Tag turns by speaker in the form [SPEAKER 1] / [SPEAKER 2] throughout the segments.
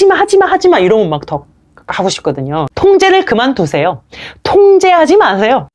[SPEAKER 1] 하지마 하지마 하지마 이러면 막 더 하고 싶거든요. 통제를 그만두세요. 통제하지 마세요.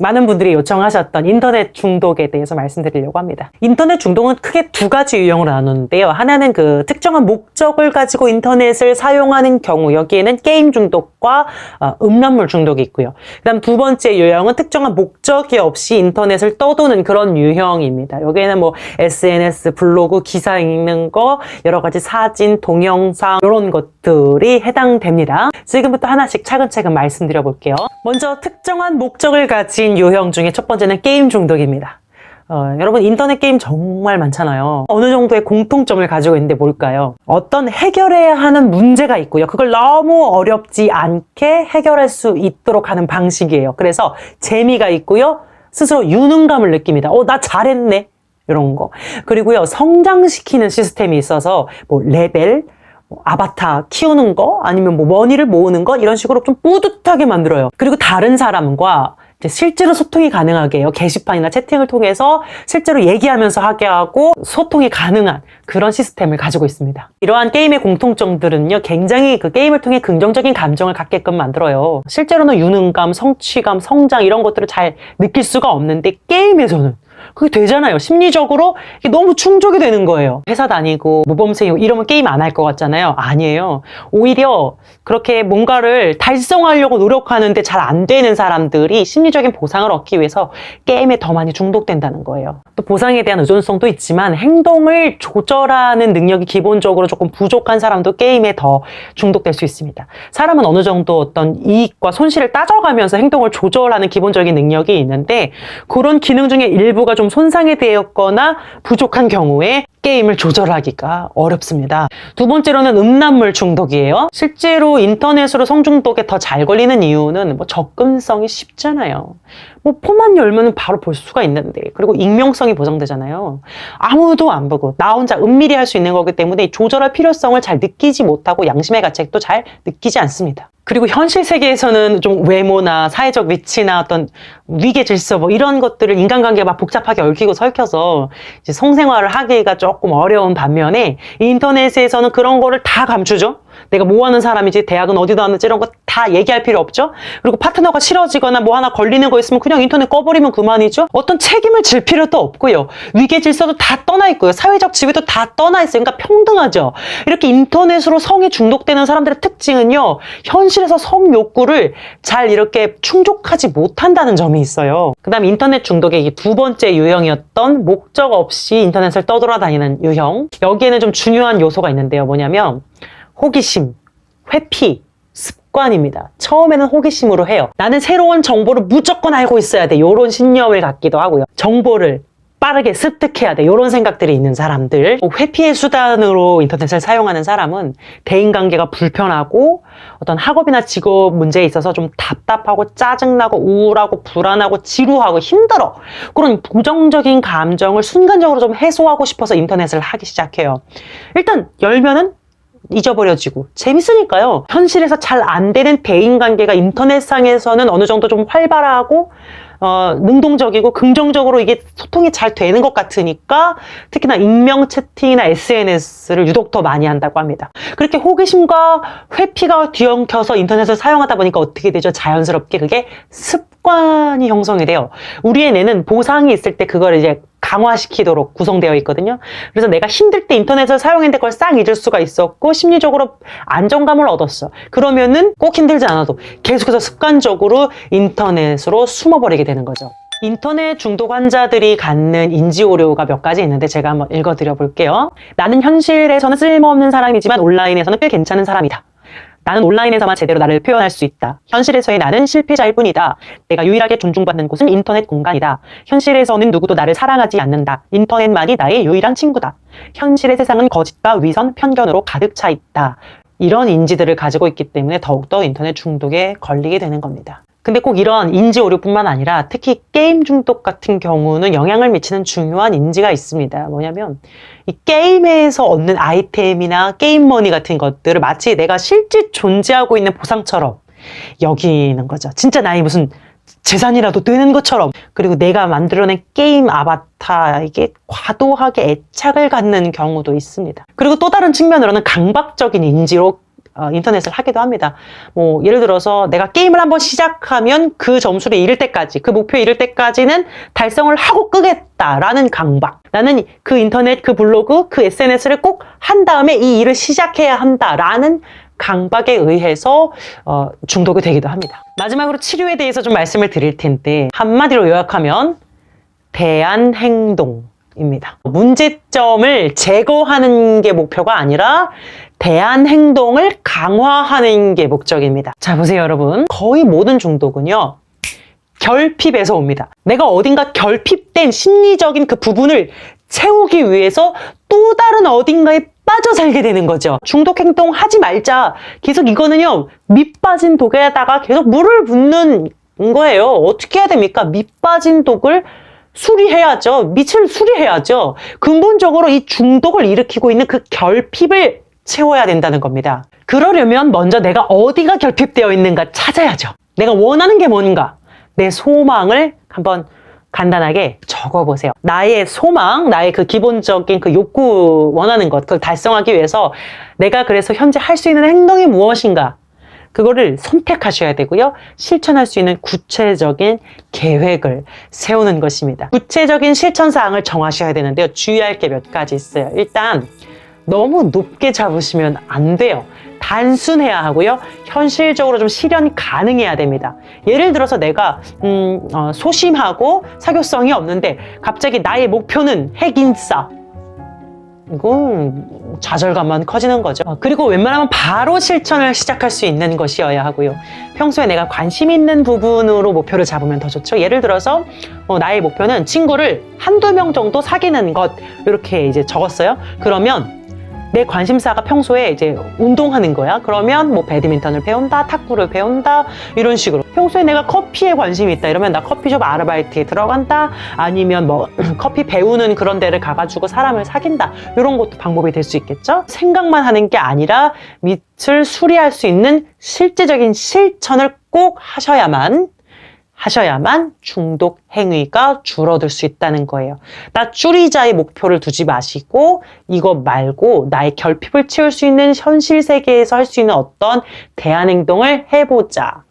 [SPEAKER 1] 많은 분들이 요청하셨던 인터넷 중독에 대해서 말씀드리려고 합니다. 인터넷 중독은 크게 두 가지 유형으로 나누는데요. 하나는 그 특정한 목적을 가지고 인터넷을 사용하는 경우, 여기에는 게임 중독과 어, 음란물 중독이 있고요. 그 다음 두 번째 유형은 특정한 목적이 없이 인터넷을 떠도는 그런 유형입니다. 여기에는 뭐 SNS, 블로그, 기사 읽는 거, 여러 가지 사진, 동영상, 이런 것들이 해당됩니다. 지금부터 하나씩 차근차근 말씀드려 볼게요. 먼저 특정한 목적을 가진 유형 중에 첫 번째는 게임 중독입니다. 어, 여러분 인터넷 게임 정말 많잖아요. 어느 정도의 공통점을 가지고 있는데 뭘까요? 어떤 해결해야 하는 문제가 있고요. 그걸 너무 어렵지 않게 해결할 수 있도록 하는 방식이에요. 그래서 재미가 있고요. 스스로 유능감을 느낍니다. 어, 나 잘했네. 이런 거. 그리고요, 성장시키는 시스템이 있어서 뭐 레벨, 뭐 아바타 키우는 거 아니면 뭐 머니를 모으는 거 이런 식으로 좀 뿌듯하게 만들어요. 그리고 다른 사람과 실제로 소통이 가능하게 해요. 게시판이나 채팅을 통해서 실제로 얘기하면서 하게 하고 소통이 가능한 그런 시스템을 가지고 있습니다. 이러한 게임의 공통점들은요, 굉장히 그 게임을 통해 긍정적인 감정을 갖게끔 만들어요. 실제로는 유능감, 성취감, 성장 이런 것들을 잘 느낄 수가 없는데 게임에서는 그게 되잖아요. 심리적으로 이게 너무 충족이 되는 거예요. 회사 다니고 모범생 이러면 게임 안 할 것 같잖아요. 아니에요. 오히려 그렇게 뭔가를 달성하려고 노력하는데 잘 안 되는 사람들이 심리적인 보상을 얻기 위해서 게임에 더 많이 중독된다는 거예요. 또 보상에 대한 의존성도 있지만 행동을 조절하는 능력이 기본적으로 조금 부족한 사람도 게임에 더 중독될 수 있습니다. 사람은 어느 정도 어떤 이익과 손실을 따져가면서 행동을 조절하는 기본적인 능력이 있는데 그런 기능 중에 일부가 좀 손상이 되었거나 부족한 경우에 게임을 조절하기가 어렵습니다. 두 번째로는 음란물 중독이에요. 실제로 인터넷으로 성중독에 더 잘 걸리는 이유는 뭐 접근성이 쉽잖아요. 뭐 폰만 열면 바로 볼 수가 있는데 그리고 익명성이 보장되잖아요. 아무도 안 보고 나 혼자 은밀히 할 수 있는 거기 때문에 조절할 필요성을 잘 느끼지 못하고 양심의 가책도 잘 느끼지 않습니다. 그리고 현실 세계에서는 좀 외모나 사회적 위치나 어떤 위계 질서 뭐 이런 것들을 인간관계가 막 복잡하게 얽히고 설켜서 이제 성생활을 하기가 조금 어려운 반면에 인터넷에서는 그런 거를 다 감추죠. 내가 뭐 하는 사람이지, 대학은 어디 다녔는지 이런 거 다 얘기할 필요 없죠. 그리고 파트너가 싫어지거나 뭐 하나 걸리는 거 있으면 그냥 인터넷 꺼버리면 그만이죠. 어떤 책임을 질 필요도 없고요. 위계 질서도 다 떠나 있고요. 사회적 지위도 다 떠나 있어요. 그러니까 평등하죠. 이렇게 인터넷으로 성에 중독되는 사람들의 특징은요. 현실에서 성 욕구를 잘 이렇게 충족하지 못한다는 점이 있어요. 그 다음 인터넷 중독의 이두 번째 유형이었던 목적 없이 인터넷을 떠돌아다니는 유형. 여기에는 좀 중요한 요소가 있는데요. 뭐냐면 호기심, 회피, 습관입니다. 처음에는 호기심으로 해요. 나는 새로운 정보를 무조건 알고 있어야 돼. 이런 신념을 갖기도 하고요. 정보를 빠르게 습득해야 돼. 이런 생각들이 있는 사람들. 회피의 수단으로 인터넷을 사용하는 사람은 대인관계가 불편하고 어떤 학업이나 직업 문제에 있어서 좀 답답하고 짜증나고 우울하고 불안하고 지루하고 힘들어. 그런 부정적인 감정을 순간적으로 좀 해소하고 싶어서 인터넷을 하기 시작해요. 일단 열면은 잊어버려지고 재밌으니까요. 현실에서 잘 안 되는 대인관계가 인터넷상에서는 어느 정도 좀 활발하고 어, 능동적이고 긍정적으로 이게 소통이 잘 되는 것 같으니까 특히나 익명 채팅이나 SNS를 유독 더 많이 한다고 합니다. 그렇게 호기심과 회피가 뒤엉켜서 인터넷을 사용하다 보니까 어떻게 되죠? 자연스럽게 그게 습관이 형성이 돼요. 우리의 뇌는 보상이 있을 때 그걸 이제 강화시키도록 구성되어 있거든요. 그래서 내가 힘들 때 인터넷을 사용했는데 그걸 싹 잊을 수가 있었고 심리적으로 안정감을 얻었어. 그러면은 꼭 힘들지 않아도 계속해서 습관적으로 인터넷으로 숨어버리게 되는 거죠. 인터넷 중독 환자들이 갖는 인지 오류가 몇 가지 있는데 제가 한번 읽어드려 볼게요. 나는 현실에서는 쓸모없는 사람이지만 온라인에서는 꽤 괜찮은 사람이다. 나는 온라인에서만 제대로 나를 표현할 수 있다. 현실에서의 나는 실패자일 뿐이다. 내가 유일하게 존중받는 곳은 인터넷 공간이다. 현실에서는 누구도 나를 사랑하지 않는다. 인터넷만이 나의 유일한 친구다. 현실의 세상은 거짓과 위선, 편견으로 가득 차 있다. 이런 인지들을 가지고 있기 때문에 더욱더 인터넷 중독에 걸리게 되는 겁니다. 근데 꼭 이런 인지 오류뿐만 아니라 특히 게임 중독 같은 경우는 영향을 미치는 중요한 인지가 있습니다. 뭐냐면 이 게임에서 얻는 아이템이나 게임 머니 같은 것들을 마치 내가 실제 존재하고 있는 보상처럼 여기는 거죠. 진짜 나의 무슨 재산이라도 되는 것처럼 그리고 내가 만들어낸 게임 아바타에게 과도하게 애착을 갖는 경우도 있습니다. 그리고 또 다른 측면으로는 강박적인 인지로 어, 인터넷을 하기도 합니다. 뭐 예를 들어서 내가 게임을 한번 시작하면 그 점수를 이룰 때까지 그 목표에 이를 때까지는 달성을 하고 끄겠다라는 강박. 나는 그 인터넷 그 블로그 그 SNS를 꼭 한 다음에 이 일을 시작해야 한다라는 강박에 의해서 어, 중독이 되기도 합니다. 마지막으로 치료에 대해서 좀 말씀을 드릴 텐데 한마디로 요약하면 대안 행동 입니다. 문제점을 제거하는 게 목표가 아니라 대안 행동을 강화하는 게 목적입니다. 자, 보세요, 여러분. 거의 모든 중독은요. 결핍에서 옵니다. 내가 어딘가 결핍된 심리적인 그 부분을 채우기 위해서 또 다른 어딘가에 빠져 살게 되는 거죠. 중독 행동 하지 말자. 계속 이거는요, 밑 빠진 독에다가 계속 물을 붓는 거예요. 어떻게 해야 됩니까? 밑 빠진 독을 수리해야죠. 밑을 수리해야죠. 근본적으로 이 중독을 일으키고 있는 그 결핍을 채워야 된다는 겁니다. 그러려면 먼저 내가 어디가 결핍되어 있는가 찾아야죠. 내가 원하는 게 뭔가, 내 소망을 한번 간단하게 적어보세요. 나의 소망, 나의 그 기본적인 그 욕구 원하는 것, 그걸 달성하기 위해서 내가 그래서 현재 할 수 있는 행동이 무엇인가, 그거를 선택하셔야 되고요. 실천할 수 있는 구체적인 계획을 세우는 것입니다. 구체적인 실천 사항을 정하셔야 되는데요. 주의할 게 몇 가지 있어요. 일단 너무 높게 잡으시면 안 돼요. 단순해야 하고요. 현실적으로 좀 실현 가능해야 됩니다. 예를 들어서 내가 음, 어, 소심하고 사교성이 없는데 갑자기 나의 목표는 핵인싸. 이건 좌절감만 커지는 거죠. 어, 그리고 웬만하면 바로 실천을 시작할 수 있는 것이어야 하고요. 평소에 내가 관심 있는 부분으로 목표를 잡으면 더 좋죠. 예를 들어서 어, 나의 목표는 친구를 한두 명 정도 사귀는 것 이렇게 이제 적었어요. 그러면 내 관심사가 평소에 이제 운동하는 거야. 그러면 뭐 배드민턴을 배운다, 탁구를 배운다 이런 식으로. 평소에 내가 커피에 관심이 있다 이러면 나 커피숍 아르바이트에 들어간다. 아니면 뭐 커피 배우는 그런 데를 가가지고 사람을 사귄다. 이런 것도 방법이 될 수 있겠죠. 생각만 하는 게 아니라 밑을 수리할 수 있는 실제적인 실천을 꼭 하셔야만 하셔야만 중독 행위가 줄어들 수 있다는 거예요. 나 줄이자의 목표를 두지 마시고 이거 말고 나의 결핍을 채울 수 있는 현실 세계에서 할 수 있는 어떤 대안 행동을 해보자.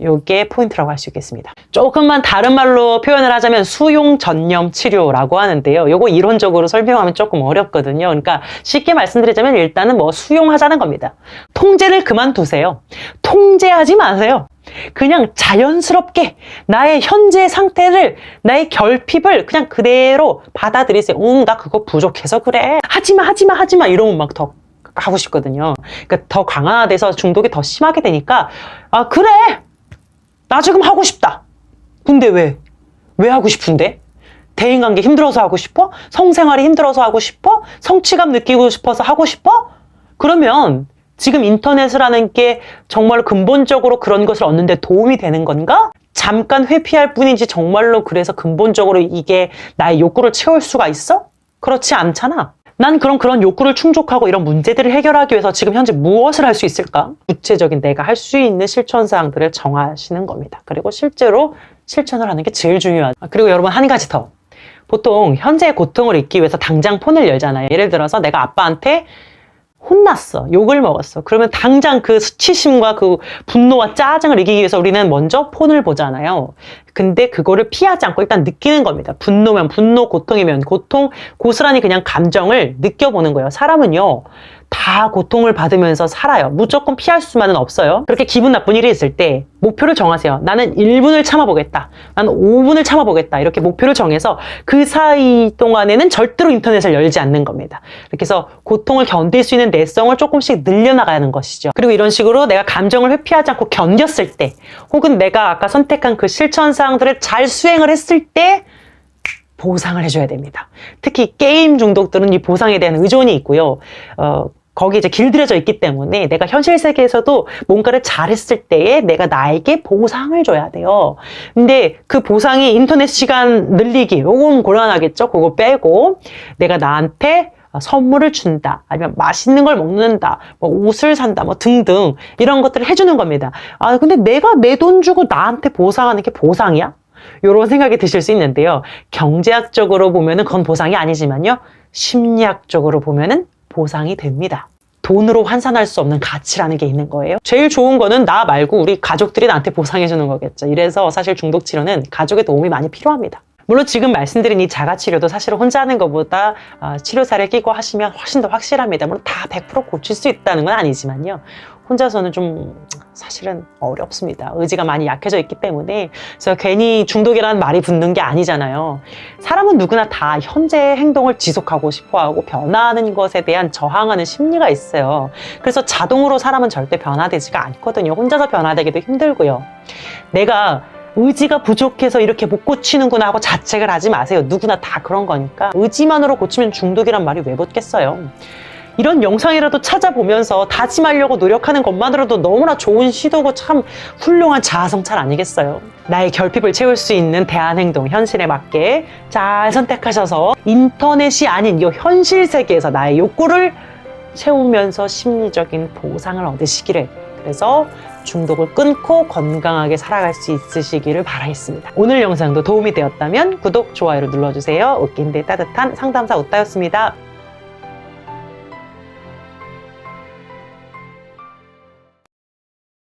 [SPEAKER 1] 요게 포인트라고 할 수 있겠습니다. 조금만 다른 말로 표현을 하자면 수용 전념 치료라고 하는데요. 요거 이론적으로 설명하면 조금 어렵거든요. 그러니까 쉽게 말씀드리자면 일단은 뭐 수용하자는 겁니다. 통제를 그만두세요. 통제하지 마세요. 그냥 자연스럽게 나의 현재 상태를 나의 결핍을 그냥 그대로 받아들이세요. 응, 나 그거 부족해서 그래. 하지마, 하지마, 하지마 이러면 막 더 하고 싶거든요. 그러니까 더 강화돼서 중독이 더 심하게 되니까 아 그래, 나 지금 하고 싶다. 근데 왜? 왜 하고 싶은데? 대인관계 힘들어서 하고 싶어? 성생활이 힘들어서 하고 싶어? 성취감 느끼고 싶어서 하고 싶어? 그러면 지금 인터넷을 하는 게 정말 근본적으로 그런 것을 얻는데 도움이 되는 건가? 잠깐 회피할 뿐이지 정말로 그래서 근본적으로 이게 나의 욕구를 채울 수가 있어? 그렇지 않잖아. 난 그럼 그런 욕구를 충족하고 이런 문제들을 해결하기 위해서 지금 현재 무엇을 할 수 있을까? 구체적인 내가 할 수 있는 실천 사항들을 정하시는 겁니다. 그리고 실제로 실천을 하는 게 제일 중요하죠. 그리고 여러분 한 가지 더. 보통 현재의 고통을 잊기 위해서 당장 폰을 열잖아요. 예를 들어서 내가 아빠한테 혼났어. 욕을 먹었어. 그러면 당장 그 수치심과 그 분노와 짜증을 이기기 위해서 우리는 먼저 폰을 보잖아요. 근데 그거를 피하지 않고 일단 느끼는 겁니다. 분노면 분노, 고통이면 고통, 고스란히 그냥 감정을 느껴보는 거예요. 사람은요, 다 고통을 받으면서 살아요. 무조건 피할 수만은 없어요. 그렇게 기분 나쁜 일이 있을 때 목표를 정하세요. 나는 1분을 참아보겠다. 나는 5분을 참아보겠다. 이렇게 목표를 정해서 그 사이 동안에는 절대로 인터넷을 열지 않는 겁니다. 이렇게 해서 고통을 견딜 수 있는 내성을 조금씩 늘려나가는 것이죠. 그리고 이런 식으로 내가 감정을 회피하지 않고 견뎠을 때 혹은 내가 아까 선택한 그 실천 사항들을 잘 수행을 했을 때 보상을 해줘야 됩니다. 특히 게임 중독들은 이 보상에 대한 의존이 있고요. 어, 거기 이제 길들여져 있기 때문에 내가 현실 세계에서도 뭔가를 잘했을 때에 내가 나에게 보상을 줘야 돼요. 근데 그 보상이 인터넷 시간 늘리기, 요건 곤란하겠죠? 그거 빼고 내가 나한테 아, 선물을 준다, 아니면 맛있는 걸 먹는다, 뭐 옷을 산다, 뭐 등등 이런 것들을 해주는 겁니다. 아 근데 내가 내 돈 주고 나한테 보상하는 게 보상이야? 이런 생각이 드실 수 있는데요. 경제학적으로 보면은 그건 보상이 아니지만요. 심리학적으로 보면은 보상이 됩니다. 돈으로 환산할 수 없는 가치라는 게 있는 거예요. 제일 좋은 거는 나 말고 우리 가족들이 나한테 보상해 주는 거겠죠. 이래서 사실 중독 치료는 가족의 도움이 많이 필요합니다. 물론 지금 말씀드린 이 자가 치료도 사실 혼자 하는 것보다 어, 치료사를 끼고 하시면 훨씬 더 확실합니다. 물론 다 100% 고칠 수 있다는 건 아니지만요. 혼자서는 좀 사실은 어렵습니다. 의지가 많이 약해져 있기 때문에 그래서 괜히 중독이라는 말이 붙는 게 아니잖아요. 사람은 누구나 다 현재의 행동을 지속하고 싶어하고 변화하는 것에 대한 저항하는 심리가 있어요. 그래서 자동으로 사람은 절대 변화되지가 않거든요. 혼자서 변화되기도 힘들고요. 내가 의지가 부족해서 이렇게 못 고치는구나 하고 자책을 하지 마세요. 누구나 다 그런 거니까. 의지만으로 고치면 중독이란 말이 왜 붙겠어요. 이런 영상이라도 찾아보면서 다짐하려고 노력하는 것만으로도 너무나 좋은 시도고 참 훌륭한 자아성찰 아니겠어요? 나의 결핍을 채울 수 있는 대안행동, 현실에 맞게 잘 선택하셔서 인터넷이 아닌 이 현실 세계에서 나의 욕구를 채우면서 심리적인 보상을 얻으시기를. 그래서 중독을 끊고 건강하게 살아갈 수 있으시기를 바라겠습니다. 오늘 영상도 도움이 되었다면 구독, 좋아요를 눌러주세요. 웃긴데 따뜻한 상담사 웃다였습니다.